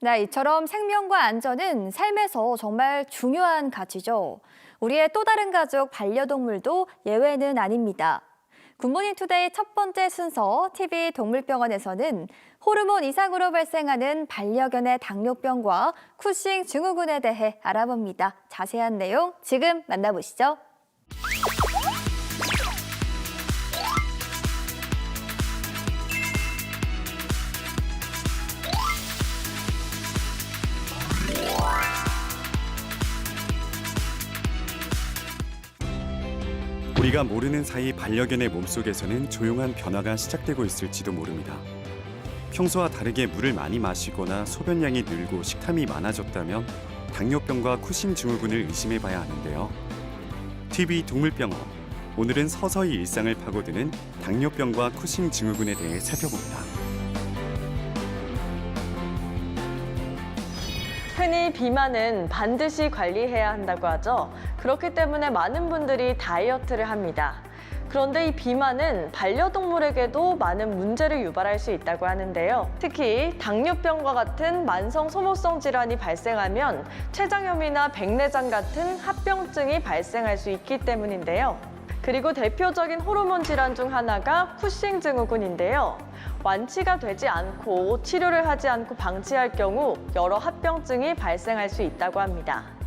네, 이처럼 생명과 안전은 삶에서 정말 중요한 가치죠. 우리의 또 다른 가족 반려동물도 예외는 아닙니다. 굿모닝 투데이 첫 번째 순서 TV 동물병원에서는 호르몬 이상으로 발생하는 반려견의 당뇨병과 쿠싱 증후군에 대해 알아봅니다. 자세한 내용 지금 만나보시죠. 우리가 모르는 사이 반려견의 몸속에서는 조용한 변화가 시작되고 있을지도 모릅니다. 평소와 다르게 물을 많이 마시거나 소변량이 늘고 식탐이 많아졌다면 당뇨병과 쿠싱 증후군을 의심해 봐야 하는데요. TV 동물병원 오늘은 서서히 일상을 파고드는 당뇨병과 쿠싱 증후군에 대해 살펴봅니다. 흔히 비만은 반드시 관리해야 한다고 하죠. 그렇기 때문에 많은 분들이 다이어트를 합니다. 그런데 이 비만은 반려동물에게도 많은 문제를 유발할 수 있다고 하는데요. 특히 당뇨병과 같은 만성 소모성 질환이 발생하면 췌장염이나 백내장 같은 합병증이 발생할 수 있기 때문인데요. 그리고 대표적인 호르몬 질환 중 하나가 쿠싱 증후군인데요. 완치가 되지 않고 치료를 하지 않고 방치할 경우 여러 합병증이 발생할 수 있다고 합니다.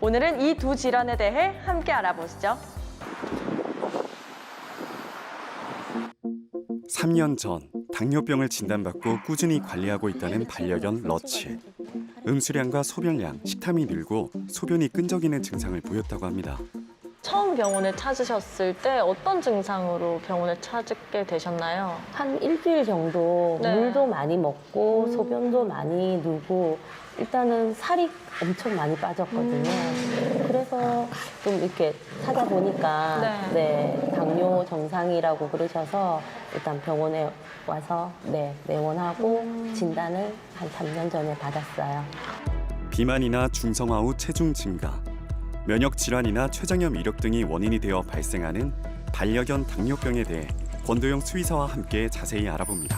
오늘은 이 두 질환에 대해 함께 알아보시죠. 3년 전 당뇨병을 진단받고 꾸준히 관리하고 있다는 반려견 러치. 음수량과 소변량, 식탐이 늘고 소변이 끈적이는 증상을 보였다고 합니다. 처음 병원에 찾으셨을 때 어떤 증상으로 병원에 찾게 되셨나요? 한 일주일 정도 네. 물도 많이 먹고 음. 소변도 많이 누고 일단은 살이 엄청 많이 빠졌거든요. 그래서 좀 이렇게 찾아보니까 네. 네. 당뇨 정상이라고 그러셔서 일단 병원에 와서 네, 내원하고 음. 진단을 한 3년 전에 받았어요. 비만이나 중성화 후 체중 증가, 면역 질환이나 췌장염 이력 등이 원인이 되어 발생하는 반려견 당뇨병에 대해 권도영 수의사와 함께 자세히 알아봅니다.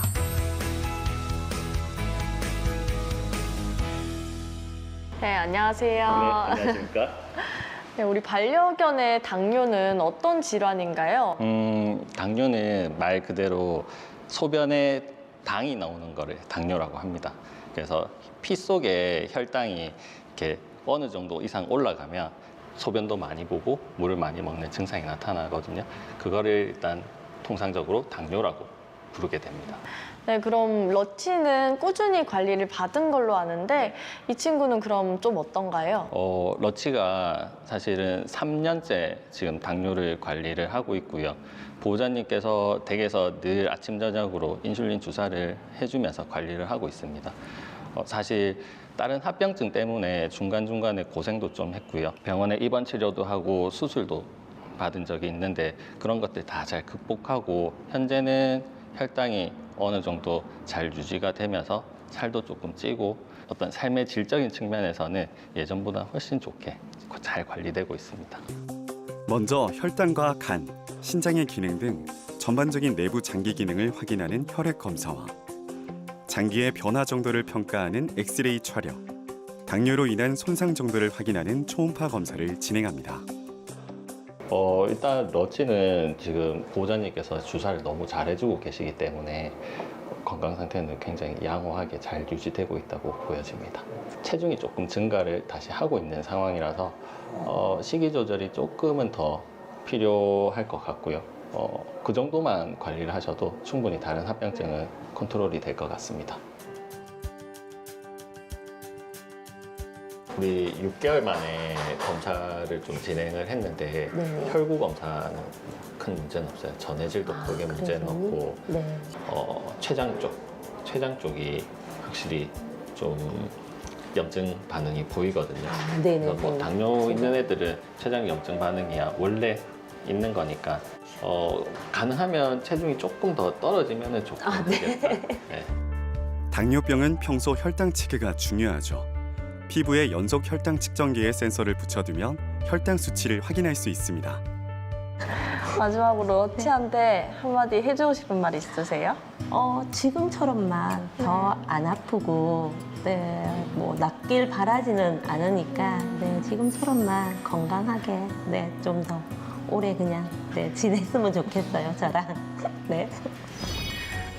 네, 안녕하세요. 안녕하십니까? 네, 우리 반려견의 당뇨는 어떤 질환인가요? 음, 당뇨는 말 그대로 소변에 당이 나오는 거를 당뇨라고 합니다. 그래서 피 속에 혈당이 이렇게 어느 정도 이상 올라가면 소변도 많이 보고 물을 많이 먹는 증상이 나타나거든요. 그거를 일단 통상적으로 당뇨라고 부르게 됩니다. 네, 그럼 러치는 꾸준히 관리를 받은 걸로 아는데 이 친구는 그럼 좀 어떤가요? 어, 러치가 사실은 3년째 지금 당뇨를 관리를 하고 있고요. 보호자님께서 댁에서 늘 아침 저녁으로 인슐린 주사를 해주면서 관리를 하고 있습니다. 어, 사실 다른 합병증 때문에 중간중간에 고생도 좀 했고요. 병원에 입원 치료도 하고 수술도 받은 적이 있는데 그런 것들 다 잘 극복하고 현재는 혈당이 어느 정도 잘 유지가 되면서 살도 조금 찌고 어떤 삶의 질적인 측면에서는 예전보다 훨씬 좋게 잘 관리되고 있습니다. 먼저 혈당과 간, 신장의 기능 등 전반적인 내부 장기 기능을 확인하는 혈액 검사와 장기의 변화 정도를 평가하는 엑스레이 촬영, 당뇨로 인한 손상 정도를 확인하는 초음파 검사를 진행합니다. 어, 일단 러치는 지금 보호자님께서 주사를 너무 잘 해주고 계시기 때문에 건강 상태는 굉장히 양호하게 잘 유지되고 있다고 보여집니다. 체중이 조금 증가를 다시 하고 있는 상황이라서 어, 식이 조절이 조금은 더 필요할 것 같고요. 어, 그 정도만 관리를 하셔도 충분히 다른 합병증은 컨트롤이 될 것 같습니다. 우리 6개월 만에 검사를 좀 진행을 했는데 네. 혈구 검사는 큰 문제는 없어요. 전해질도 아, 크게 문제는 그래요? 없고 네. 어, 췌장 쪽, 췌장 쪽이 확실히 좀 염증 반응이 보이거든요. 아, 네네. 그래서 뭐 당뇨 있는 애들은 췌장 염증 반응이야 원래 있는 거니까 어, 가능하면 체중이 조금 더 떨어지면 좋겠다. 아, 네. 네. 당뇨병은 평소 혈당 체크가 중요하죠. 피부에 연속 혈당 측정기의 센서를 붙여두면 혈당 수치를 확인할 수 있습니다. 마지막으로 치한테 한마디 해주고 싶은 말 있으세요? 어, 지금처럼만 더 안 아프고, 네, 뭐, 낫길 바라지는 않으니까, 네, 지금처럼만 건강하게, 네, 좀 더 오래 그냥, 네, 지냈으면 좋겠어요, 저랑. 네.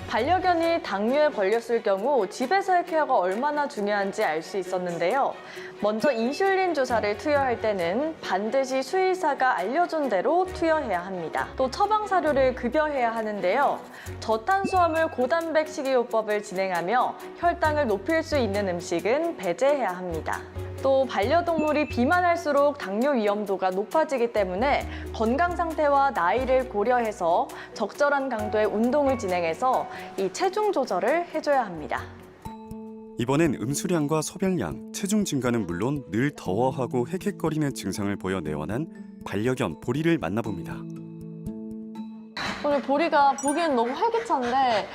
반려견이 당뇨에 걸렸을 경우 집에서의 케어가 얼마나 중요한지 알 수 있었는데요. 먼저 인슐린 주사를 투여할 때는 반드시 수의사가 알려준 대로 투여해야 합니다. 또 처방 사료를 급여해야 하는데요. 저탄수화물 고단백 식이요법을 진행하며 혈당을 높일 수 있는 음식은 배제해야 합니다. 또 반려동물이 비만할수록 당뇨 위험도가 높아지기 때문에 건강 상태와 나이를 고려해서 적절한 강도의 운동을 진행해서 이 체중 조절을 해줘야 합니다. 이번엔 음수량과 소변량, 체중 증가는 물론 늘 더워하고 헥헥거리는 증상을 보여 내원한 반려견 보리를 만나봅니다. 오늘 보리가 보기엔 너무 활기찬데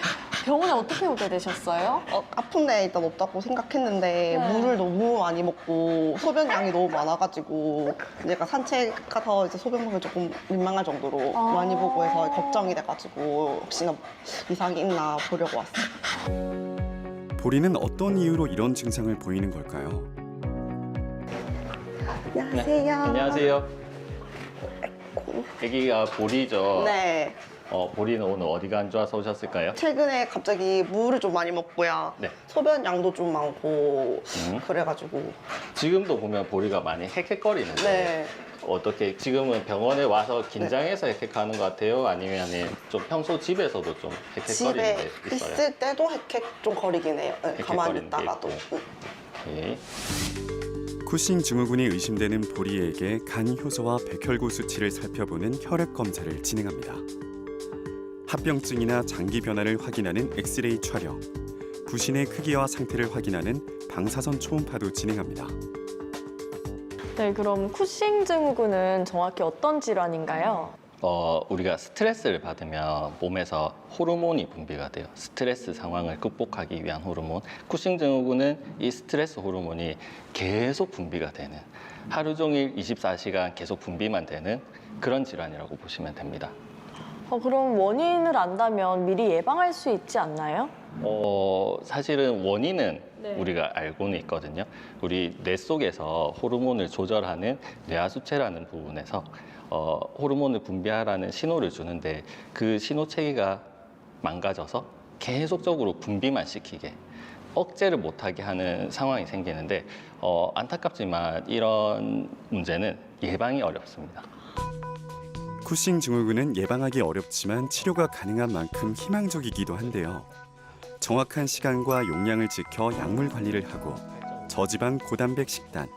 병원에 어떻게 오게 되셨어요? 어, 아픈 데 일단 없다고 생각했는데 네. 물을 너무 많이 먹고 소변량이 너무 많아가지고 얘가 산책 가서 이제 소변량을 조금 민망할 정도로 아. 많이 보고 해서 걱정이 돼가지고 혹시나 이상이 있나 보려고 왔어요. 보리는 어떤 이유로 이런 증상을 보이는 걸까요? 안녕하세요. 안녕하세요. 아기가 보리죠. 네. 어, 보리는 오늘 어디가 안 좋아서 오셨을까요? 최근에 갑자기 물을 좀 많이 먹고요. 네. 소변량도 좀 많고 음. 그래가지고 지금도 보면 보리가 많이 헥헥거리는데 네. 어떻게 지금은 병원에 와서 긴장해서 헥헥하는 것 같아요? 아니면 좀 평소 집에서도 좀 헥헥거리는 집에 게 있어요? 있을 때도 헥헥 좀 거리긴 해요. 네, 가만히 헥헥거리는 게 있다가도. 오케이. 쿠싱 증후군이 의심되는 보리에게 간 효소와 백혈구 수치를 살펴보는 혈액 검사를 진행합니다. 합병증이나 장기 변화를 확인하는 엑스레이 촬영, 부신의 크기와 상태를 확인하는 방사선 초음파도 진행합니다. 네, 그럼 쿠싱 증후군은 정확히 어떤 질환인가요? 어, 우리가 스트레스를 받으면 몸에서 호르몬이 분비가 돼요. 스트레스 상황을 극복하기 위한 호르몬. 쿠싱 증후군은 이 스트레스 호르몬이 계속 분비가 되는 하루 종일 24시간 계속 분비만 되는 그런 질환이라고 보시면 됩니다. 어, 그럼 원인을 안다면 미리 예방할 수 있지 않나요? 어, 사실은 원인은 네. 우리가 알고는 있거든요. 우리 뇌 속에서 호르몬을 조절하는 뇌하수체라는 부분에서 어, 호르몬을 분비하라는 신호를 주는데 그 신호 체계가 망가져서 계속적으로 분비만 시키게 억제를 못하게 하는 상황이 생기는데 어, 안타깝지만 이런 문제는 예방이 어렵습니다. 쿠싱 증후군은 예방하기 어렵지만 치료가 가능한 만큼 희망적이기도 한데요. 정확한 시간과 용량을 지켜 약물 관리를 하고 저지방 고단백 식단,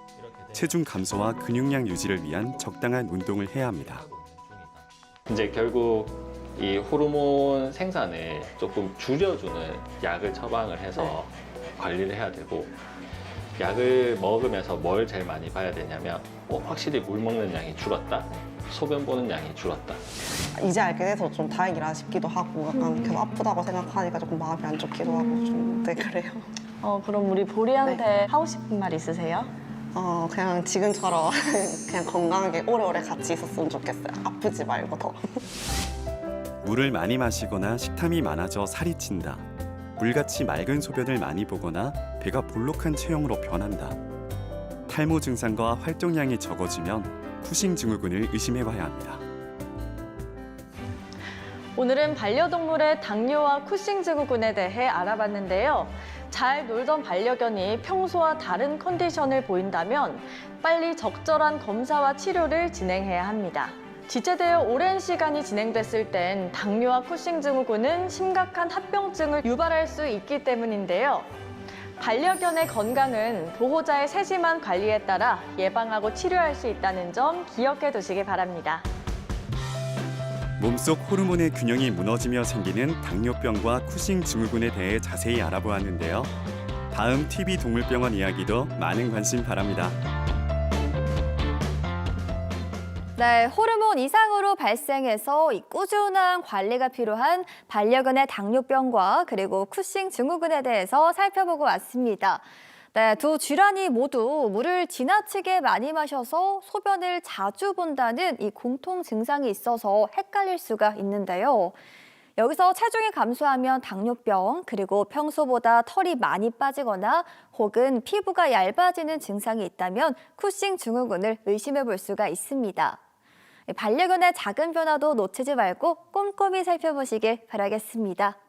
체중 감소와 근육량 유지를 위한 적당한 운동을 해야 합니다. 이제 결국 이 호르몬 생산을 조금 줄여주는 약을 처방을 해서 관리를 해야 되고 약을 먹으면서 뭘 제일 많이 봐야 되냐면 어, 확실히 물 먹는 양이 줄었다 소변 보는 양이 줄었다 이제 알게 돼서 좀 다행이라 싶기도 하고 약간 계속 아프다고 생각하니까 조금 마음이 안 좋기도 하고 좀 네, 그래요. 어, 그럼 우리 보리한테 하고 싶은 말 있으세요? 어 그냥 지금처럼 그냥 건강하게 오래오래 같이 있었으면 좋겠어요. 아프지 말고 더. 물을 많이 마시거나 식탐이 많아져 살이 찐다. 물같이 맑은 소변을 많이 보거나 배가 볼록한 체형으로 변한다. 탈모 증상과 활동량이 적어지면 쿠싱 증후군을 의심해 봐야 합니다. 오늘은 반려동물의 당뇨와 쿠싱 증후군에 대해 알아봤는데요. 잘 놀던 반려견이 평소와 다른 컨디션을 보인다면 빨리 적절한 검사와 치료를 진행해야 합니다. 지체되어 오랜 시간이 진행됐을 땐 당뇨와 쿠싱 증후군은 심각한 합병증을 유발할 수 있기 때문인데요. 반려견의 건강은 보호자의 세심한 관리에 따라 예방하고 치료할 수 있다는 점 기억해 두시기 바랍니다. 몸속 호르몬의 균형이 무너지며 생기는 당뇨병과 쿠싱 증후군에 대해 자세히 알아보았는데요. 다음 TV 동물병원 이야기도 많은 관심 바랍니다. 네, 호르몬 이상으로 발생해서 이 꾸준한 관리가 필요한 반려견의 당뇨병과 그리고 쿠싱 증후군에 대해서 살펴보고 왔습니다. 네, 두 질환이 모두 물을 지나치게 많이 마셔서 소변을 자주 본다는 이 공통 증상이 있어서 헷갈릴 수가 있는데요. 여기서 체중이 감소하면 당뇨병, 그리고 평소보다 털이 많이 빠지거나 혹은 피부가 얇아지는 증상이 있다면 쿠싱 증후군을 의심해 볼 수가 있습니다. 반려견의 작은 변화도 놓치지 말고 꼼꼼히 살펴보시길 바라겠습니다.